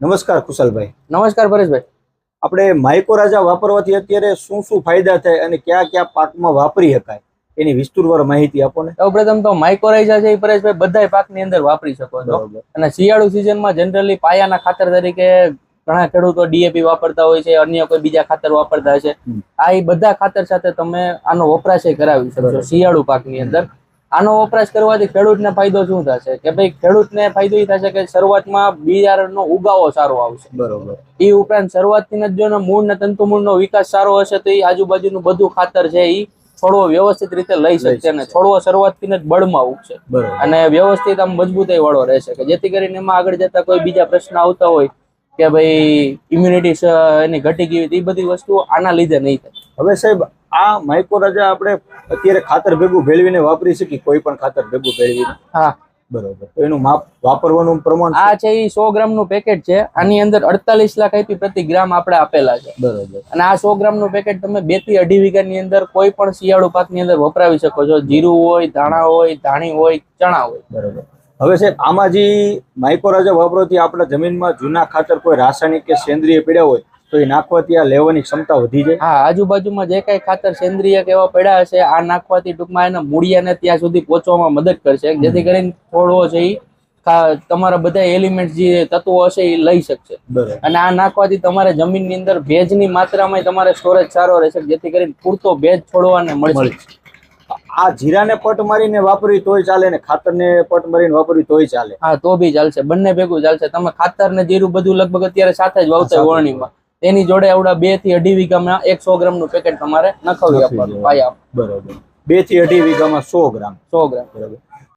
નમસ્કાર કુશલભાઈ. નમસ્કાર પરેશભાઈ. આપણે માઇકોરાજા વાપરવાથી અત્યારે શું શું ફાયદા થાય અને કયા કયા પાકમાં વાપરી શકાય? એની વિસ્તૃતવાર માહિતી આપો ને. સૌપ્રથમ તો માઇકોરાઇઝા છે એ પરેશભાઈ બધાય પાકની અંદર વાપરી શકો છો. અને શિયાળુ સિઝનમાં જનરલી પાયાના ખાતર તરીકે ઘણા ખેડૂતો ડીએપી વાપરતા હોય છે અન્ય કોઈ બીજા ખાતર વાપરતા હોય છે આ એ બધા ખાતર સાથે તમે આનો વપરાશ કરાવી શકો છો શિયાળુ પાકની અંદર. આનો વપરાશ કરવાથી ખેડૂતને ફાયદો શું થશે? કે ભાઈ ખેડૂતને ફાયદો એ થશે કે શરૂઆતમાં બિયારણનો ઉગાવો સારો આવશે. બરોબર. એ ઉપરાંત શરૂઆતથી જ જો મૂળ ને તંતુમૂળનો વિકાસ સારો હશે તો એ આજુબાજુનું બધું ખાતર છે એ છોડવો વ્યવસ્થિત રીતે લઈ શકશે અને છોડવો શરૂઆતથી જ બળમાં ઉગશે. અને વ્યવસ્થિત આમ મજબૂતાઈ વાળો રહેશે કે જેથી કરીને એમાં આગળ જતા કોઈ બીજા પ્રશ્ન આવતા હોય કે ભાઈ ઇમ્યુનિટી એની ઘટી ગઈ એ બધી વસ્તુઓ આના લીધે નહીં થાય. હવે સાહેબ આ માઇકોરાજા આપણે અત્યારે ખાતર ભેગું ભેળવીને વાપરી શકીએ કોઈ પણ ખાતર ભેગું ભેળવીને? હા. બરોબર. તો એનું માપ વાપરવાનું પ્રમાણ આ છે એ સો ગ્રામનું પેકેટ છે. આની અંદર અડતાલીસ લાખ આઈપી પ્રતિ ગ્રામ આપણે આપેલા છે. બરોબર. અને આ સો ગ્રામનું પેકેટ તમે બેથી અઢી વીઘાની અંદર કોઈ પણ શિયાળુ પાકની અંદર વપરાવી શકો છો. જીરું હોય ધાણા હોય ધાણી હોય ચણા હોય. બરોબર. હવે સાહેબ આમાં જે માઇકોરાજા વાપરોથી આપણા જમીનમાં જૂના ખાતર કોઈ રાસાયણિક કે સેન્દ્રિય પીડ્યા હોય તો એ નાખવાથી આ લેવાની ક્ષમતા વધી જાય. હા આજુબાજુમાં જે કઈ ખાતર સેન્દ્રિય કે એવા પડ્યા હશે આ નાખવાથી ટૂંકમાં એના મૂળિયાને ત્યાં સુધી પહોંચવામાં મદદ કરશે. જેથી કરીને છોડવો છે તમારા બધા એલિમેન્ટ જે તત્વો હશે એ લઈ શકશે. અને આ નાખવાથી તમારે જમીનની અંદર ભેજની માત્રામાં તમારે સ્ટોરેજ સારો રહેશે જેથી કરીને પૂરતો ભેજ છોડવાને મળશે. આ જીરાને પટ મારીને વાપરવી તોય ચાલે ને ખાતરને પટ મારીને વાપરવી તોય ચાલે. હા તો બી ચાલશે. બંને ભેગું ચાલશે. તમે ખાતર ને જીરું બધું લગભગ અત્યારે સાથે જ વાવતા વરણીમાં. તેની જોડે આવડા બેથી અઢી વીઘામાં એકસો ગ્રામનું પેકેટ તમારે નખાવી આપવાનું. પાયા બરોબર. બેથી અઢી વીઘામાં સો ગ્રામ. સો ગ્રામ. બરોબર.